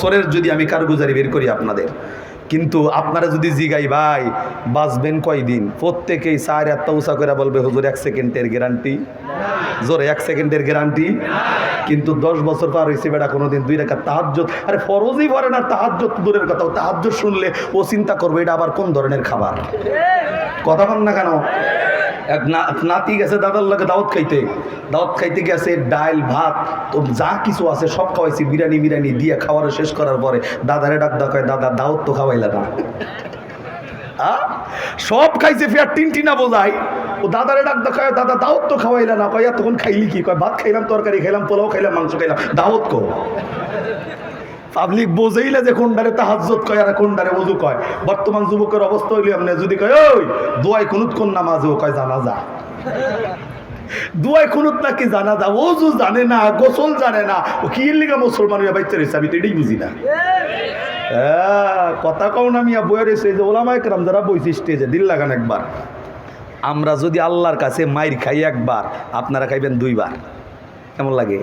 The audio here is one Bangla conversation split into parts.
বছরের যদি আমি কারগুজারি বের করি আপনাদের। কিন্তু আপনারা যদি জিগাই, ভাই, বাঁচবেন কয়দিন? প্রত্যেকেই চার এত উষা করে বলবে, হুজুর, এক সেকেন্ডের গ্যারান্টি। জোরে, এক সেকেন্ডের গ্যারান্টি। কিন্তু দশ বছর পার হয়েছে বেটা, কোনোদিন দুই রেখা তাহাজ্জত আরে ফরজই পড়ে না তাহাজ্জত দূরের কথা তাহাজ্জত শুনলে ও চিন্তা করবে, এটা আবার কোন ধরনের খাবার? কথা বল না কেন? এক নাতি গেছে দাদার লাগে দাওয়াত খাইতে। দাওয়াত খাইতে গেছে ডাল ভাত, তো যা কিছু আছে সব খাওয়াইছি, বিরিয়ানি বিরিয়ানি দিয়ে খাওয়ার শেষ করার পরে দাদারে ডাক ডাকায় দাদা, দাওয়াত তো খাওয়াইলা না? সব খাইছে ফের টিন টিনা বোঝাই। ও দাদারে ডাক দেখায় দাদা, দাওয়াত তো খাওয়াইলা না। কয় তখন খাইলি কি? কয়, ভাত খাইলাম, তরকারি খাইলাম, পোলাও খাইলাম, মাংস খাইলাম। দাওয়াত কো? পাবলিক বোঝেইলে যে কোনটারে তাহাজ্জত কয় আর কোনটারে ওযু কয়। বর্তমান যুবকের অবস্থা হইলে আপনি যদি কয় ওই দোয়াই কুনুত কোন নামাজ? কয় জানা যা দুয়াই খুনুত নাকি জানা যা ওজু জানে না গোসল জানে না। ও কি লিগা মুসলমান হইয়া বাইতে রয়েছে আমি তো এটাই বুঝি না। হ্যাঁ, কথা কও না মিয়া বইয়ের এসে যে ওলামায় কেরাম যারা বইছে স্টেজে দিল লাগান একবার। আমরা যদি আল্লাহর কাছে মাইর খাই একবার আপনারা খাইবেন দুইবার। কেমন লাগে?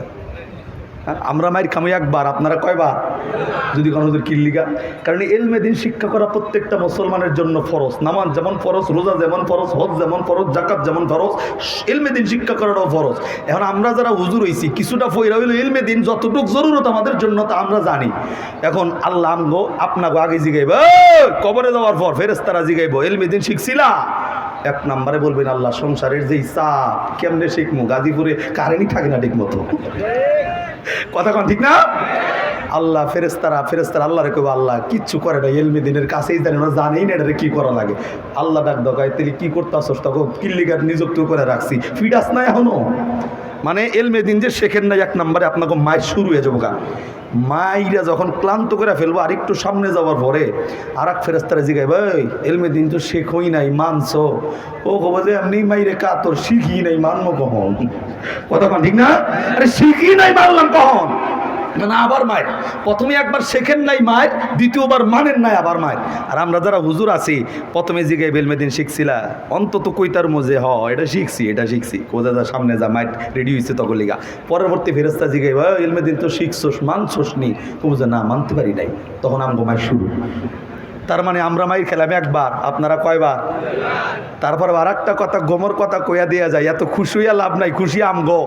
আমরা মাইর খামই একবার আপনারা কয়বার? যদি কোনো কিল্লিগা কারণ এলমে দিন শিক্ষা করা প্রত্যেকটা মুসলমানের জন্য ফরজ। নামাজ যেমন ফরজ রোজা যেমন ফরজ হজ যেমন ফরজ জাকাত যেমন ফরজ এলমে দিন শিক্ষা করাটাও ফরজ। এখন আমরা যারা হুজুর হইছি কিছুটা ফইরা হইল এলমে দিন যতটুকু জরুরত আমাদের জন্য তা আমরা জানি। এখন আল্লাহ আমগো আপনাকে আগে জিগাইব "এই, কবরে যাওয়ার পর ফেরেস্তারা জিগাইব এলমে দিন শিখছিলা? এক নম্বরে বলবেন আল্লাহ সংসারের যেই চাপ কেমনে শিখমু? গাজীপুরে কারেন্টই থাকে না ঠিক মতো কথা কন ঠিক না? আল্লাহ ফেরেস্তারা ফেরেস্তারা আল্লাহ রে কব আল্লাহ, কিচ্ছু করে না, এলমি দিনের কাছেই জানে না, জানেই না এটা কি করা লাগে। আল্লাহ ডাক দোকায় তেলি কি করতাছস? তখন কিল্লিগার নিযুক্ত করে রাখছি? ফিডাস না এখনও? মানে এলমে দিন যে শেখেন নাই এক নম্বরে আপনাকে মায়ের শুরু হয়ে যাব গা। মাইরা যখন ক্লান্ত করে ফেলব, আর একটু সামনে যাওয়ার পরে আর এক ফেরস্তারা জিগাই ভাই এলমে দিন তো শেখই নাই মানস ও কব যে এমনি মাইরে কাতর শিখি নাই, মানবো কখন? কথা ঠিক না? আরে, শিখি নাই, মানলাম কখন? না আবার মায়ের। প্রথমে একবার শেখেন নাই মায়ের, দ্বিতীয়বার মানেন নাই আবার মায়ের। আর আমরা যারা হুজুর আছি, প্রথমে জিগে বেলমেদিন শিখছিলা, অন্তত কইতার মজে হ, এটা শিখছি এটা শিখছি। কোজা যা সামনে যা মায়ের রেডি হয়েছে তখন লিগা। পরবর্তী ফেরস্তা জিগাই ভাই এলমেদিন তো শিখছোস, মানছোস নি। কোজা না, মানতে পারি নাই। তখন আমগো মায়ের শুরু। তার মানে আমরা মাইর খেলাম একবার, আপনারা কয়বার? তারপর আর একটা কথা, গোমর কথা কইয়া দেয়া যায়, এত খুশি হইয়া লাভ নাই, খুশি আমগো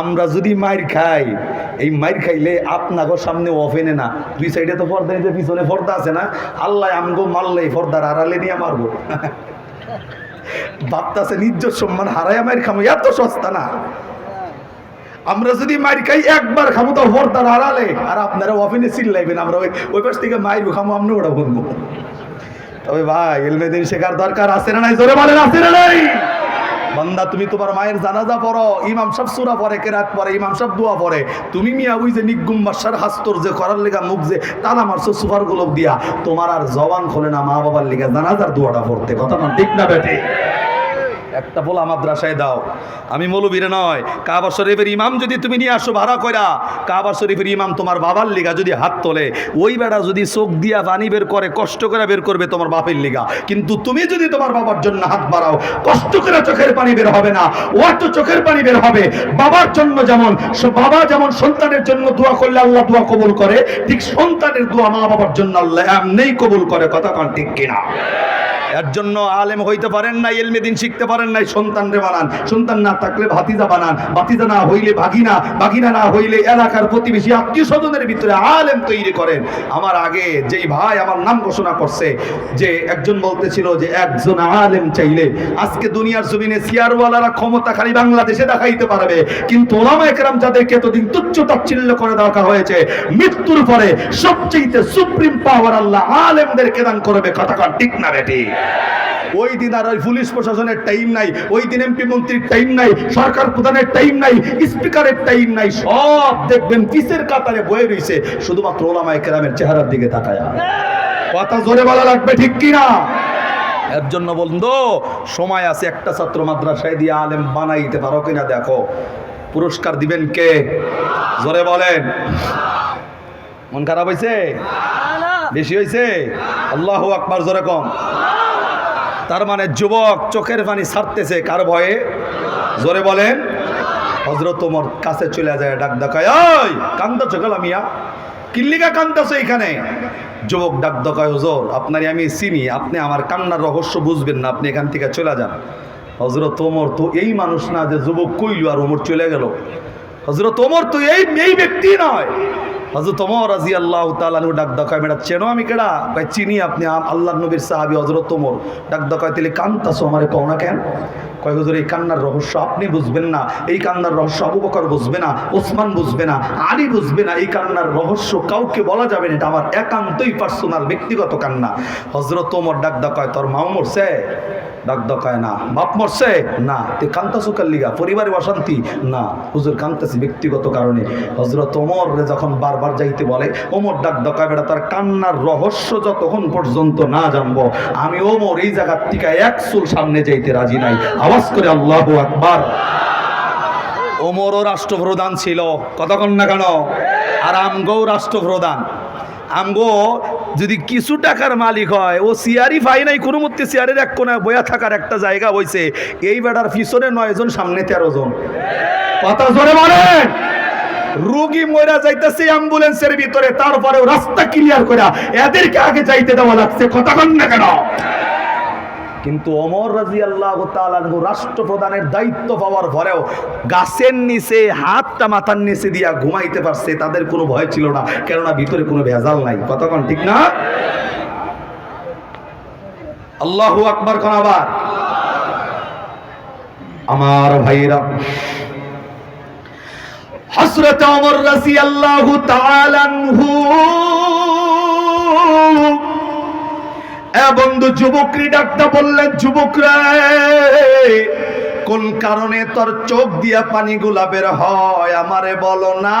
আমরা যদি মাইর খাই, এই মাইর খাইলে আপনাগো সামনে অফেনে না, দুই সাইডে তো পর্দা নিতে, পিছনে পর্দা আছে না? আল্লাহ আমগো মারলে পর্দার আড়ালে নিয়ে মারবো। ভাবতাছে নিজের সম্মান, হারাইয়া মাইর খামো, এত সস্তা না। আমরা যদি মাইর খাই, একবার খাব তো পর্দার আড়ালে আর আপনারা অফিনে চিল্লাইবেন, আমরা ওই ওই পাশ থেকে মাইর খামো আমরা ওটা বলব। তবে ভাই এলমেদিন শেখার দরকার আছে না নাই? জোরে বলেন, আছে না নাই? বান্দা, তুমি তোমার মায়ের জানাজা পড়ো, ইমাম সাহেব সুরা পড়ে, কেরাত পড়ে, ইমাম সাহেব দোয়া পড়ে। তুমি মিয়া, ওই যে নিগুম বাসার হাস্তর যে করার লেগা মুখ যে তালা মারছো সুপার গোলক দিয়া, তোমার আর জবান খোলে না মা বাবার লিগা জানাজার দোয়াটা পড়তে। কথা ঠিক না বেটে একটা বলা মাদ্রাসায় দাও। আমি মৌলবীরে নয়, কাবা শরীফের ইমাম যদি তুমি নিয়ে আসো ভাড়া কইরা, কাবা শরীফের ইমাম তোমার বাবার লিগা যদি হাত তোলে, ওই বেড়া যদি চোখ দিয়া পানি বের করে, কষ্ট করে বের করবে তোমার বাপের লিগা। কিন্তু তুমি যদি তোমার বাবার জন্য হাত বাড়াও, কষ্ট করে চোখের পানি বের হবে না ও তো চোখের পানি বের হবে। বাবার জন্য যেমন বাবা যেমন সন্তানের জন্য দোয়া করলে আল্লাহ দোয়া কবুল করে, ঠিক সন্তানের দোয়া মা বাবার জন্য আল্লাহ এমনি কবুল করে, কথা কান ঠিক কিনা? এর জন্য আলেম হইতে পারেন না এলমে দিন শিখতে পারেন নাই সন্তান রে বানান। সন্তান না থাকলে ভাতিজা বানান। ভাতিজা না হইলে ভাগিনা। ভাগিনা না হইলে এলাকার প্রতিবেশী আত্মীয় স্বজনের ভিতরে আলেম তৈরি করেন। আমার আগে যেই ভাই আমার নাম ঘোষণা করছে, যে একজন বলতেছিল যে, একজন আলেম চাইলে আজকে দুনিয়ার জমিনে সিয়ারওয়ালারা ক্ষমতা খালি বাংলাদেশে দেখাইতে পারবে। কিন্তু ওলামা একরাম যাদেরকে এতদিন তুচ্ছ তাচ্ছিল্য করে দেখা হয়েছে, মৃত্যুর পরে সবচেয়ে সুপ্রিম পাওয়ার আল্লাহ আলেমদেরকে দান করবে। কথা ঠিক না, বেটি? ওই দিন আর ওই পুলিশ প্রশাসনের টাইম নাই ওই দিন এমপি মন্ত্রীর টাইম নাই সরকার প্রধানের টাইম নাই স্পিকারের টাইম নাই সব দেখবেন কিসের কাতারে বয়ে রইছে শুধুমাত্র ওলামায়ে কেরামের চেহারার দিকে তাকায় কথা জোরে বলা লাগবে ঠিক কি না এর জন্য বন্ধু সময় আছে একটা ছাত্র মাদ্রাসায় দিয়ে আলেম বানাইতে পারো কিনা দেখো। পুরস্কার দিবেন কে? জোরে বলেন। মন খারাপ হয়েছে বেশি হয়েছে আল্লাহ আকবার জোরে কম। তার মানে যুবক চোখের পানি ছাড়তেছে কার ভয়ে? জোরে বলেন। হজরত তোমার কাছে চলে যায়, ডাক ডাকায় ওই কান্দা চোখালা মিয়া? কিল্লিকা কান্দাছো এখানে? যুবক ডাক দকায় হুজুর, আপনারই আমি চিনি, আপনি আমার কান্নার রহস্য বুঝবেন না, আপনি এখান থেকে চলে যান। হজরত ওমর, তো এই মানুষ না যে যুবক কইল আর ওমর চলে গেল? হজরত ওমর, তো এই এই ব্যক্তি নয়। হজরত ওমর রাজি আল্লাহ তালু ডাক দকায় মেয়েটা চেনো আমি কেডা? কয়, চিনি আপনি আল্লাহ নবীর সাহাবি হজরত ওমর ডাক দকায় তেলে কান্তাছো আমারে কও না কেন? কয়, হুজুর, এই কান্নার রহস্য আপনি বুঝবেন না, এই কান্নার রহস্য আবু বকর বুঝবে না, ওসমান বুঝবে না, আলী বুঝবে না, এই কান্নার রহস্য কাউকে বলা যাবে না, এটা আমার একান্তই পার্সোনাল, ব্যক্তিগত কান্না। হজরত ওমর ডাক দকায় তোর মাও মরছে ডাক দকায় না। বাপ মরছে? না। তে কান্তাসু কাল্লিগা পরিবারে অশান্তি? না। হুজুর কান্তাসি ব্যক্তিগত কারণে। হজরত ওমর যখন বারবার যাইতে বলে, ওমর ডাক দকায় বেড়া তার কান্নার রহস্য যতক্ষণ পর্যন্ত না জানব, আমি ওমর এই জায়গার থেকে এক চুল সামনে যাইতে রাজি নাই। আওয়াজ করে আল্লাহ আকবার। ওমরও রাষ্ট্রপ্রধান ছিল। কতক্ষণ না কেন? আর আমগো রাষ্ট্রপ্রধান। আমগো যদি কিছু টাকার মালিক হয়, ও সিয়ারি পাই নাই, কোনো মধ্যে সিয়ারের এক কোনায় বয়া থাকার একটা জায়গা হয়েছে এই বেটার পিছনে নয় জন, সামনে তেরো জন। কথা রুগী মরা যাইতেছে অ্যাম্বুলেন্সের ভিতরে, তারপরেও রাস্তা ক্লিয়ার করা এদেরকে আগে যাইতে দেওয়া লাগছে, কথা কন না কেন? কিন্তু অমর রাজি আল্লাহ রাষ্ট্রপ্রধানের দায়িত্ব পাওয়ার পরেও গাছের নিচে, হাতটা মাথার নিচে দিয়া ঘুমাইতে পারছে, তাদের কোনো ভয় ছিল না। কেননা ভিতরে কোনো ভেজাল নাই। কতক্ষণ ঠিক না? আল্লাহু আকবর কোন আবার। আমার ভাইরা হসরত অমর রাজি আল্লাহ এ বন্ধু যুবক্রী ডাক্তার বললেন যুবকরা কোন কারণে তোর চোখ দিয়া পানি গুলা বের হয়? আমারে বলো না।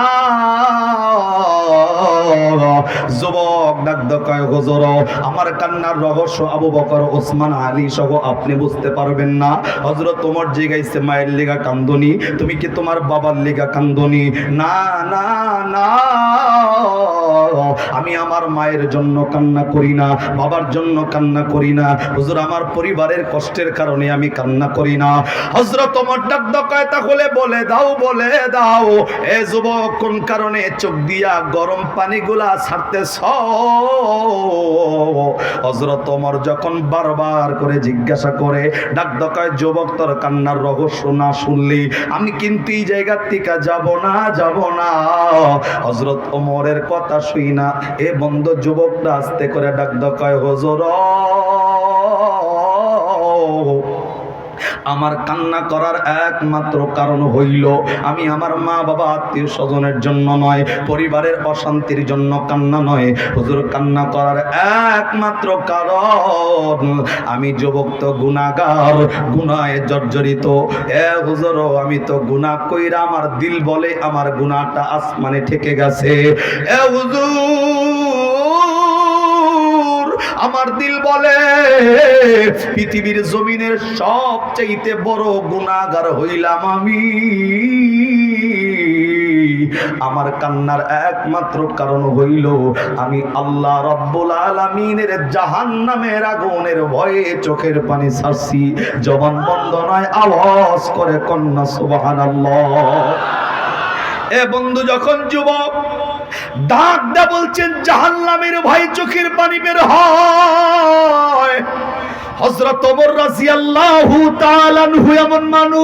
যুবক ডাক্তার কয়, হুজুর, আমার কান্নার রহস্য আবু বকর, ওসমান, আলী সহ আপনি বুঝতে পারবেন না। হজরত তোমার জিগাইছে মায়ের লিগা কান্দনি। তুমি কি তোমার বাবার লিগা কান্দনি? না না না। আমি আমার মায়ের জন্য কান্না করি না, বাবার জন্য কান্না করি না। হুজুর, আমার পরিবারের কষ্টের কারণে আমি কান্না করি না। হজরত তোমার ডাক দকায় তাহলে বলে দাও বলে দাও। এ যুবক, কোন কারণে চোখ দিয়া গরম পানিগুলা ছাড়তেছ? হজরত তোমার যখন বারবার করে জিজ্ঞাসা করে ডাক দকায় যুবক, তোর কান্নার রহস্য না শুনলি? আমি কিন্তু এই জায়গার থেকে যাব না যাব না। হজরত ওমরের কথা শুই না। এ বন্ধ যুবকটা আস্তে করে ডাক দকায় হজর আমার কান্না করার একমাত্র কারণ হইল, আমি আমার মা বাবা আত্মীয় স্বজনের জন্য নয়, পরিবারের অশান্তির জন্য কান্না নয়। হুজুর, কান্না করার একমাত্র কারণ, আমি যুবক তো গুণাগার গুনায় জর্জরিত। এ হুজুর, আমি তো গুনাহ কইরা আমার দিল বলে আমার গুনাহটা আসমানে ঠেকে গেছে। এ হুজুর! আমার দিল বলে, পৃথিবীর জমিনের সবচাইতে বড় গুণাগার হইলাম আমি। আমার কান্নার একমাত্র কারণ হইল, আমি আল্লাহ রব্বুল আলমিনের জাহান নামের আগুনের ভয়ে চোখের পানি ছাড়ছি। জবান বন্ধ নয়, আওয়াজ করে কন্যা সুবাহান এ বন্ধু, যখন যুবক ডাক দা বলছেন, জাহান্নামের ভাই চোখের পানি বের হয়। হযরত ওমর রাদিয়াল্লাহু তাআলা আনহু এমন মানুষ।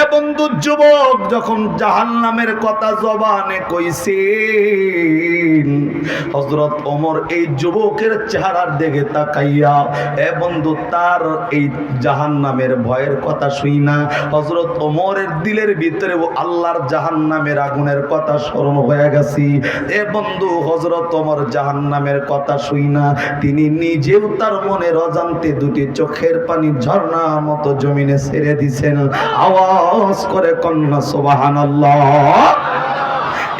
এ বন্ধু যুবক যখন জাহান্নামের কথা জবানে কইছেন হযরত ওমর এই যুবকের চেহারার দিকে তাকাইয়া, এ বন্ধু, তার এই জাহান্নামের ভয়ের কথা শুই না। হজরত ওমরের দিলের ভিতরে আল্লাহর জাহান্নামের আগুনের কথা স্মরণ হয়ে গেছি। এ বন্ধু হজরত ওমর জাহান্নামের কথা শুই না। তিনি নিজেও তার মনের অজান্তে দুটি চোখের পানি ঝর্ণার মতো জমিনে ছেড়ে দিছেন। আওয়াজ করে কন্যা, সুবহানাল্লাহ।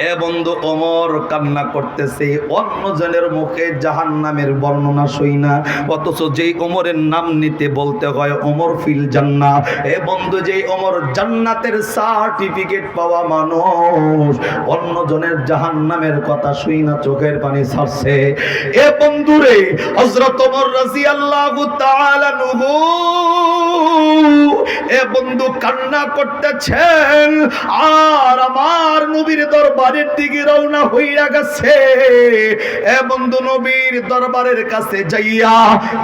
এ বন্ধু ওমর কান্না করতেছে, অন্য জনের মুখে জাহান নামের বর্ণনা শুই না। অথচ যেই ওমরের নাম নিতে বলতে হয়, ওমর ফিল জান্না এ বন্ধু যেই ওমর জান্নাতের সার্টিফিকেট পাওয়া মানুষ, অন্য জনের জাহান নামের কথা শুই না, চোখের পানি ছাড়ছে। এ বন্ধু রে হজরত রাদিয়াল্লাহু তাআলা নুহু এ বন্ধু কান্না করতেছেন, আর আমার নবীর দরবারে বাড়ির দিকে রওনা হইয়া গেছে। এ বন্ধু নবীর দরবারের কাছে যাইয়া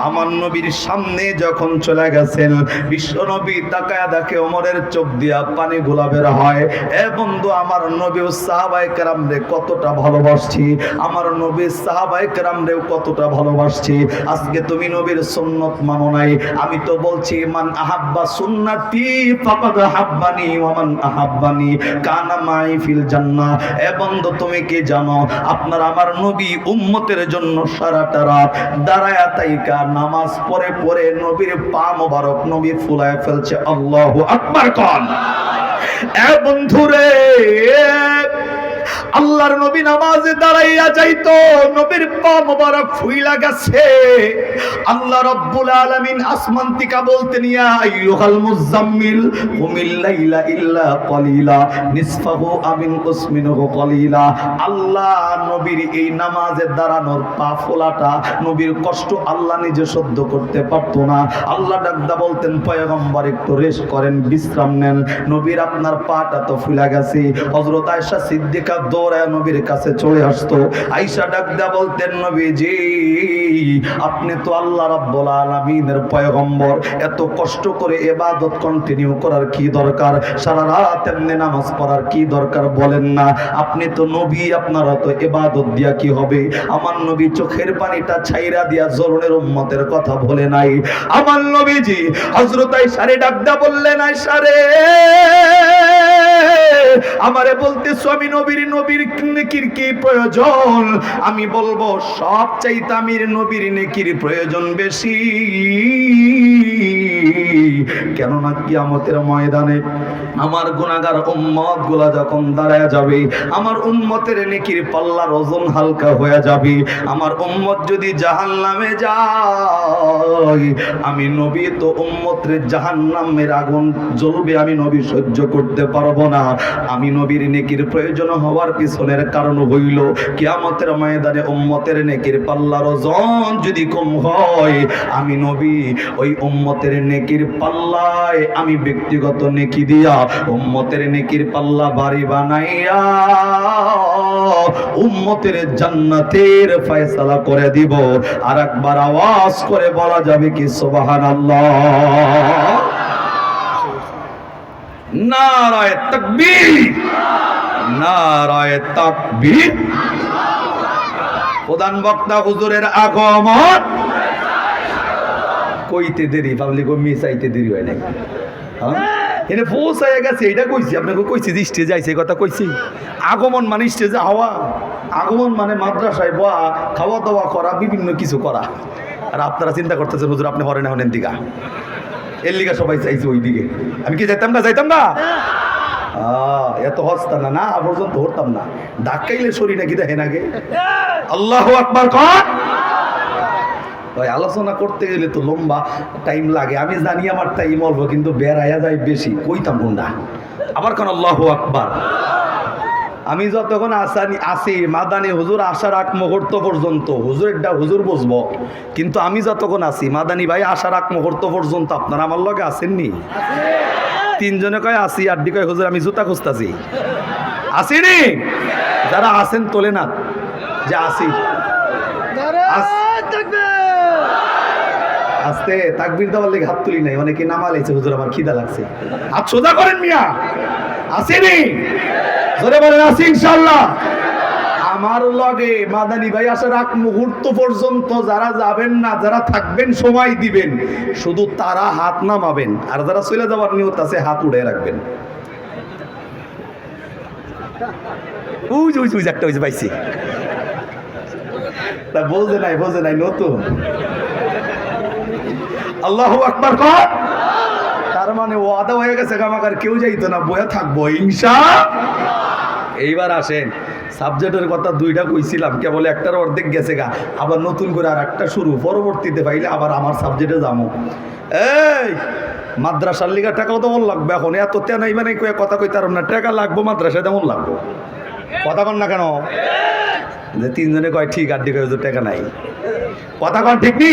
আমার নবীর সামনে যখন চলে গেছেন, বিশ্ব নবী তাকায়া দেখে ওমরের চোখ দিয়া পানি গুলা বের হয়। এ বন্ধু, আমার নবী ও সাহাবাই কেরাম রে কতটা ভালোবাসছি। আমার নবী সাহাবাই কেরাম রে কতটা ভালোবাসছি। আজকে তুমি নবীর সুন্নত মানো নাই। আমি তো বলছি, মান আহাব্বা সুন্নাতি ফাকাদ হাব্বানি ওয়া মান আহাব্বানি কানা মাই ফিল জান্নাহ। বন্ধু, তুমি কি জানো, আপনার আমার নবী উম্মতের জন্য সারাটা রাত দাঁড়ায়া তাইকা নামাজ পড়ে পড়ে নবীর পা মোবারক নবী ফুলায় ফেলছে। আল্লাহ আকবার কন। এ বন্ধুরে আল্লাহর নবী নামাজে দাঁড়াইয়া যাইতো, নবীর পা মোবারক ফুইলা গেছে। আল্লাহ রাব্বুল আলামিন আসমান থেকে বলতেন, ইয়া আইয়ুহাল মুজাম্মিল কুমিল লাইলা ইল্লা কলিলা, নিসফাহু আমিন কুসমিনহু কলিলা। আল্লাহ নবীর এই নামাজে দাঁড়ানোর পা ফোলাটা নবীর কষ্ট আল্লাহ নিজে সহ্য করতে পারতো না। আল্লাহ ডাকদা বলতেন, পয়গম্বর, একটু রেস্ট করেন, বিশ্রাম নেন। নবীর আপনার পাটা তো ফুলা গেছে। হযরত আয়েশা সিদ্দিকা দৌড়ায় নবীর কাছে চলে আসতো। আয়েশা ডাকদা বলতেন আপনি তো আল্লাহ রাব্বুল আলামিনের পয়গম্বর। এত কষ্ট করে ইবাদত কন্টিনিউ করার কি দরকার? সারা রাত এমনি নামাজ পড়ার কি দরকার বলেন না। আপনি তো নবী তো দিয়া কি হবে? আমার নবী চোখের পানিটা ছাইরা দিয়া জরুনের উম্মতের কথা বলে নাই। আমার নবীজি, হযরত আয়েশারে ডাকদা বললেন, আয়েশারে, আমারে বলতে স্বামী নবীর নবীর নেকির কি প্রয়োজন? আমি বলব সব চাইতে আমির নবীর নেকির প্রয়োজন বেশি। কেননা কিয়ামতের ময়দানে আমার গুনাহগার উম্মতগুলা যখন দাঁড়ায় যাবে, আমার উম্মতের নেকির পাল্লার ওজন হালকা হয়ে যাবে। আমার উম্মত যদি জাহান্নামে যায়, আমি নবী তো উম্মতের জাহান্নামের আগুন জ্বলবে, আমি নবী সহ্য করতে পারব না। আমি নবীর নেকির প্রয়োজন হওয়ার পিছনের কারণ হইল, কিয়ামতের ময়দানে উম্মতের নেকির পাল্লার ওজন যদি কম হয়, আমি নবী ওই উম্মতের নেকির পাল্লায় আমি ব্যক্তিগত নেকি দিয়া উম্মতের নেকির পাল্লা বাড়ি বানাইয়া উম্মতের জান্নাতের ফয়সালা করে দিব। আর একবার আওয়াজ করে বলা যাবে কি সুবহানাল্লাহ? নারায় তাকবীর। নারায় তাকবীর। প্রধান বক্তা হুজুরের আগমন। কইতে দেরি পাবলিক মিসাইতে দেরি হয় নাই হ্যাঁ? এনে পৌঁছায় গেছে এটা কইছি, আপনাকে কইছি যে স্টেজে আইছে কথা কইছি। আগমন মানে স্টেজে হাওয়া, আগমন মানে মাদ্রাসায় বা খাওয়া দাওয়া করা, বিভিন্ন কিছু করা। আর আপনারা চিন্তা করতেছেন, হুজুর আপনি হরেন হরেন দিঘা এর লিগা সবাই চাইছে ওই দিকে আমি কি যাইতাম না যাইতাম না এত হস্তা না না পর্যন্ত ধরতাম না। ধাক্কাইলে শরীর নাকি দেখে নাকি? আল্লাহ আকবার, কর! ভাই আলোচনা করতে গেলে তো লম্বা টাইম লাগে। আমি জানি আমার টাইম অল্প, কিন্তু বেড়াইয়া যায় বেশি। কইতাম না। আবার কোন, আল্লাহ আকবার। আমি যতক্ষণ আসানি, আসি, মাদানি হুজুর আসার আগ মুহূর্ত পর্যন্ত, হুজুরেরটা হুজুর বুঝব। কিন্তু আমি যতক্ষণ আছি, মাদানি ভাই আসার আগ মুহূর্ত পর্যন্ত আপনারা আমার লগে আসেননি? তিনজনে কয়, আসি। আড্ডি কয়, হুজুর, আমি জুতা খুঁজতাছি। আসিনি? যারা আসেন তোলে না, যে আসি আস- আস্তে তাকবির দেওয়ার লেগে হাত তুলি নাই অনেকে নামা লাইছে হুজুর আমার খিদা লাগছে। হাত সোজা করেন মিয়া। আসেনি। জোরে বলেন আসি ইনশাল্লাহ আমার লগে মাদানি ভাই আসার আগ মুহূর্ত পর্যন্ত যারা যাবেন না যারা থাকবেন সময় দিবেন। শুধু তারা হাত নামাবেন আর যারা চলে যাওয়ার নিয়ত আছে হাত উড়ে রাখবেন। উজ উজ উজ একটা উজ পাইছি। তা বলছে নাই বলছে নাই নতুন। আল্লাহ আকবার কর তার মানে ওয়াদা হয়ে গেছে আমাকে কেউ যাইতো না বয়ে থাকব হিংসা এইবার আসেন, সাবজেক্টের কথা দুইটা কইছিলাম, কেবল একটার অর্ধেক গেছে গা, আবার নতুন করে আর একটা শুরু, পরবর্তীতে পাইলে আবার আমার সাবজেক্টে যাব। এই, মাদ্রাসার লিগা টাকাও তেমন লাগবে এখন, এত তেনাই মানে কয়ে কথা কই পারব না টাকা লাগবো, মাদ্রাসায় তেমন লাগবো। কথা কন না কেন? যে তিনজনে কয়, ঠিক, আর দিকে টাকা নাই। কথা কন, ঠিক নি?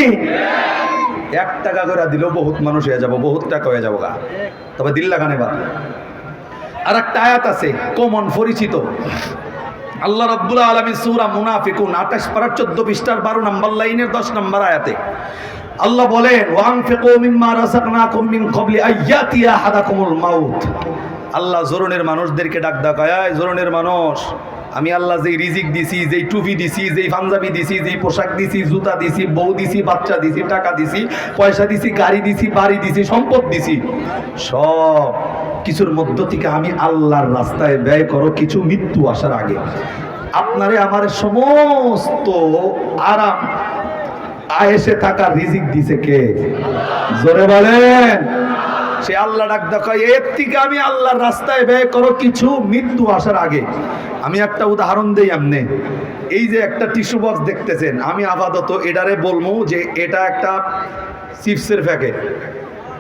এক টাকা করে দিলেও বহুত মানুষ হয়ে যাব, বহুত টাকা হয়ে যাব গা। তবে দিল লাগানে বা আর একটা আয়াত আছে, কমন, পরিচিত। আল্লাহ রব্বুল আলমী সুরা মুনাফিকুন আঠাশ পাড়ার চোদ্দ পৃষ্ঠার বারো নম্বর লাইনের দশ নম্বর আয়াতে আল্লাহ বলেন ওয়াং ফেকো মিম্মা রাসাকনাকুম মিন ক্বাবলি আইয়াতিয়া হাদাকুমুল মাউত। আল্লাহ জোরনের মানুষদেরকে ডাক ডাকায় জোরনের মানুষ আমি আল্লাহ যেই রিজিক দিছি, যেই টুপি দিছি, যেই পাঞ্জাবি দিছি, যেই পোশাক দিছি, জুতা দিছি, বউ দিছি, বাচ্চা দিছি, টাকা দিছি, পয়সা দিছি, গাড়ি দিছি, বাড়ি দিছি, সম্পদ দিছি, সব কিছুর মধ্য থেকে আমি আল্লাহর রাস্তায় ব্যয় করো, কিছু মৃত্যু আসার আগে। আপনারে আমার সমস্ত আরাম আয়েসে থাকার রিজিক দিছে কে? জোরে বলেন। সে আল্লাহ ডাক দেখায়, এর থেকে আমি আল্লাহর রাস্তায় ব্যয় করো কিছু মৃত্যু আসার আগে। আমি একটা উদাহরণ দিই আমনে এই যে একটা টিস্যু বক্স দেখতেছেন, আমি আপাতত এটারে বলব যে এটা একটা চিপসের প্যাকেট।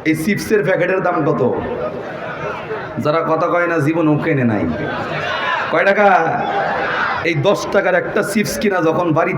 এই চিপসের প্যাকেটের দাম কত? যারা কথা কয় না, জীবন কেনে নাই। কয় টাকা? এই দশ টাকার একটা চিপস কিনা যখন বাড়ি